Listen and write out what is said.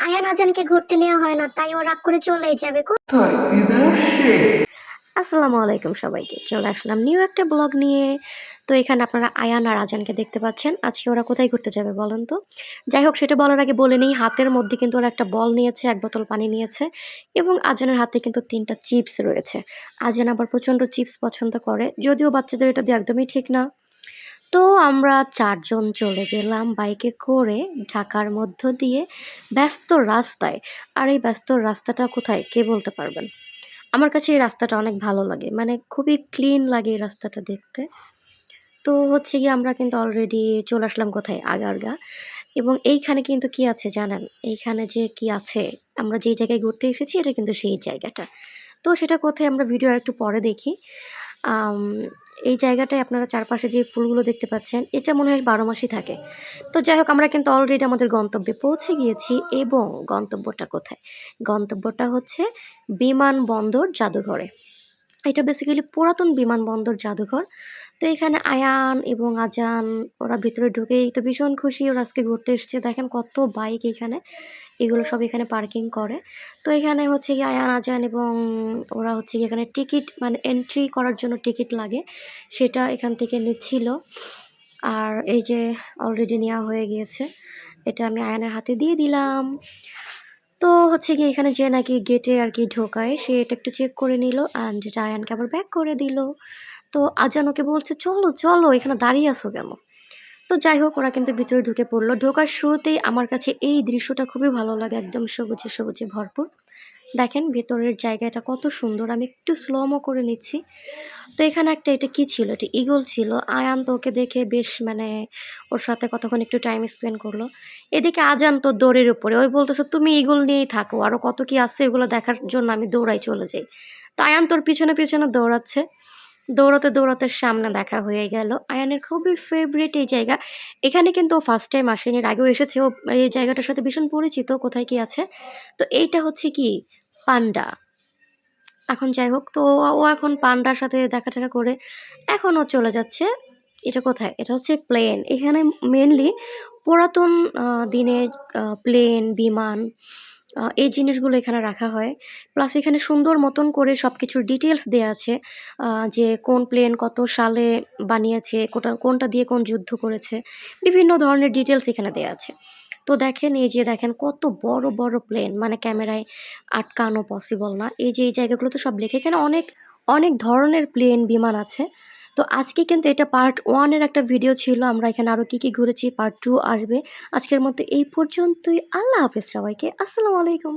আয়ান আজানকে ঘুরতে নেওয়া হয় না তাই ও রাগ করে চলেই যাবে আসসালামু আলাইকুম সবাইকে চলে আসলাম নিউ একটা ব্লগ নিয়ে। তো এখানে আপনারা আয়ান আর আজানকে দেখতে পাচ্ছেন। আজকে ওরা কোথায় ঘুরতে যাবে বলেন তো? যাই হোক সেটা বলার আগে বলে নেই হাতের মধ্যে কিন্তু ওরা একটা বল নিয়েছে এক বোতল পানি নিয়েছে এবং আজানের হাতে কিন্তু তিনটা চিপস রয়েছে। আজান আবার প্রচণ্ড চিপস পছন্দ করে যদিও বাচ্চাদের এটা দিয়ে একদমই ঠিক না। তো আমরা চারজন চলে গেলাম বাইকে করে ঢাকার মধ্য দিয়ে ব্যস্ত রাস্তায়। আর এই ব্যস্ত রাস্তাটা কোথায়, কে বলতে পারবেন? আমার কাছে এই রাস্তাটা অনেক ভালো লাগে মানে খুবই ক্লিন লাগে এই রাস্তাটা দেখতে। তো হচ্ছে গিয়ে আমরা কিন্তু অলরেডি চলে আসলাম কোথায়? আগারগা। এবং এইখানে কিন্তু কি আছে জানেন? এইখানে যে কি আছে, আমরা যেই জায়গায় ঘুরতে এসেছি এটা কিন্তু সেই জায়গাটা। তো সেটা কোথায় আমরা ভিডিও একটু পরে দেখি। এই জায়গাটায় আপনারা চারপাশে যে ফুলগুলো দেখতে পাচ্ছেন, এটা মনে হয় বারো মাসই থাকে। তো যাই হোক, আমরা কিন্তু অলরেডি আমাদের গন্তব্যে পৌঁছে গিয়েছি এবং গন্তব্যটা কোথায়? গন্তব্যটা হচ্ছে বিমানবন্দর জাদুঘরে। এটা বেসিক্যালি পুরাতন বিমানবন্দর জাদুঘর। তো এখানে আয়ান এবং আজান, ওরা ভিতরে ঢুকেই তো ভীষণ খুশি, ওরা আজকে ঘুরতে এসেছে। দেখেন কত বাইক এখানে, এগুলো সব এখানে পার্কিং করে। তো এখানে হচ্ছে গিয়ে আয়ান, আজান এবং ওরা হচ্ছে এখানে টিকিট মানে এন্ট্রি করার জন্য টিকিট লাগে, সেটা এখান থেকে নিচ্ছিল। আর এই যে অলরেডি নেওয়া হয়ে গিয়েছে, এটা আমি আয়ানের হাতে দিয়ে দিলাম। তো হচ্ছে কি এখানে যে নাকি গেটে আর কি ঢোকায়, সে এটা একটু চেক করে নিল আর যেটা আয়ানকে আবার ব্যাক করে দিল। তো আজান ওকে বলছে, চলো চলো, এখানে দাঁড়িয়ে আসো কেন? তো যাই হোক, ওরা কিন্তু ভিতরে ঢুকে পড়ল। ঢোকার শুরুতেই আমার কাছে এই দৃশ্যটা খুবই ভালো লাগে, একদম সবুজে সবুজে ভরপুর। দেখেন ভেতরের জায়গাটা কত সুন্দর, আমি একটু স্লোমো করে নিচ্ছি। তো এখানে একটা, এটা কি ছিল? এটা ইগল ছিল। আয়ান তো ওকে দেখে বেশ মানে ওর সাথে কতক্ষণ একটু টাইম স্পেন্ড করল। এদিকে আজান তো দৌড়ের উপরে, ওই বলতেছে, তুমি ইগল নিয়েই থাকো আরও কত কি আছে এগুলো দেখার জন্য আমি দৌড়াই চলে যাই। তো আয়ান তোর পিছনে পিছনে দৌড়াচ্ছে। দৌড়াতে দৌড়াতে সামনে দেখা হয়ে গেল। আয়ানের খুবই ফেভারিট এই জায়গা। এখানে কিন্তু ও ফার্স্ট টাইম আসেনি আগেও এসেছে। ও এই জায়গাটার সাথে ভীষণ পরিচিত, কোথায় কি আছে? তো এইটা হচ্ছে কি? পান্ডা। এখন যাই হোক, তো ও এখন পান্ডার সাথে দেখা টাকা করে এখন ও চলে যাচ্ছে, এটা কোথায়? এটা হচ্ছে প্লেন। এখানে মেনলি পুরাতন দিনের প্লেন, বিমান এই জিনিসগুলো এখানে রাখা হয়। প্লাস এখানে সুন্দর মতন করে সব কিছুর ডিটেলস দেওয়া আছে যে কোন প্লেন কত সালে বানিয়েছে, কোটা, কোনটা দিয়ে কোন যুদ্ধ করেছে, বিভিন্ন ধরনের ডিটেলস এখানে দেওয়া আছে। তো দেখেন, এই যে দেখেন কত বড় বড় প্লেন মানে ক্যামেরায় আটকানো পসিবল না। এই যে, এই জায়গাগুলো তো সব লেখে, এখানে অনেক অনেক ধরনের প্লেন বিমান আছে। তো আজকে কিন্তু এটা পার্ট ওয়ানের একটা ভিডিও ছিল। আমরা এখানে আরও কী কী ঘুরেছি পার্ট টু আসবে। আজকের মধ্যে এই পর্যন্তই। আল্লাহ হাফিজ সবাইকে। আসসালামু আলাইকুম।